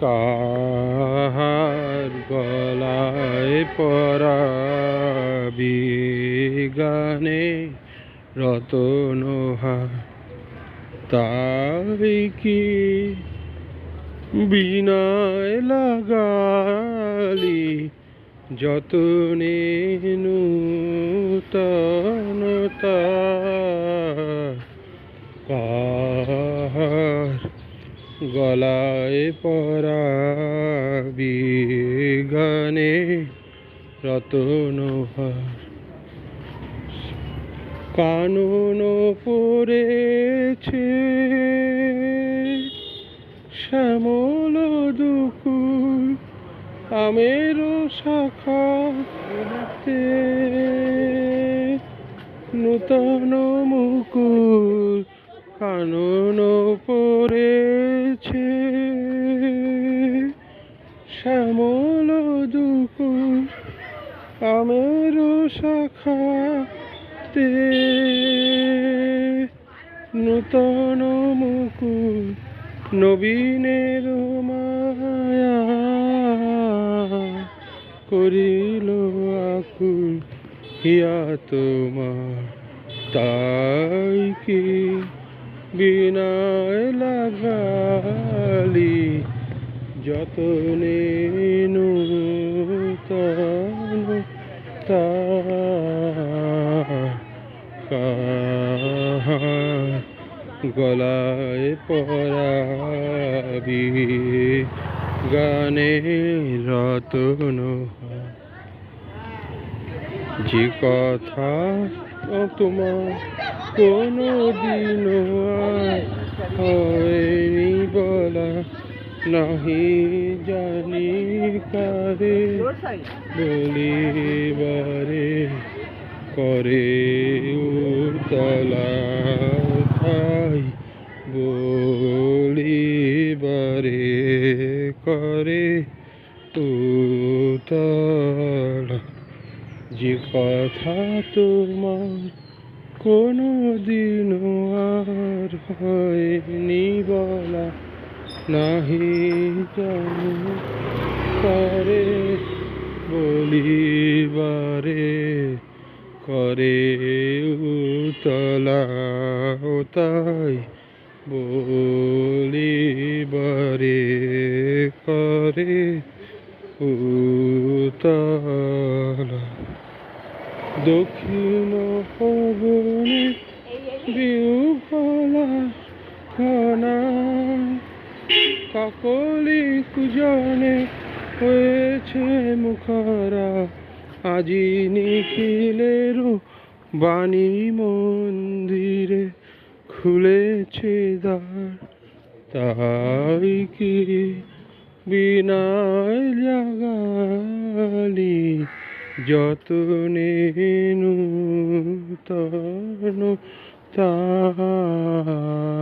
কাহার গলায় পরাবি গানে রতনহার তাই কি বিনায় লাগালি যতনে গলায় পরাবি গানে রতনহার। কানন পড়েছে শ্যামল দুকুল আমের শাখাতে নূতন মুকুল কানন পড়েছে শ্যামল দুকুল আমের শাখাতে নূতন মুকুল নবীনের মায়া করিল আকুল, হিয়া তোমার তাই কি বিনায় লাগালি? যতনে গলায় পরাবি গানে রতন যে কথা তোমার কোনো দিন নাহি জানি কারে বলিবারে করে উতলা ঠাই বলিবারে করে উতলা। যে কথা তোমার কোনো দিন আর হয়নি বলা। নাহি জানি করে বলিবারে করে উতলা তাই বলিবারে করে উতলা। দক্ষিণ পবনে বিউফলা খানা কাকলি কুজনে হয়েছে মুখরা। আজি নিখিলের বাণী মন্দিরে খুলেছে দ্বার। তাই কি বিনায় জাগালি যতনে নূতন তার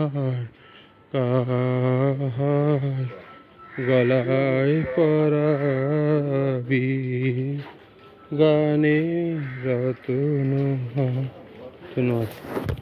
গলায় পরাবি। গানে রতন ধন্যবাদ।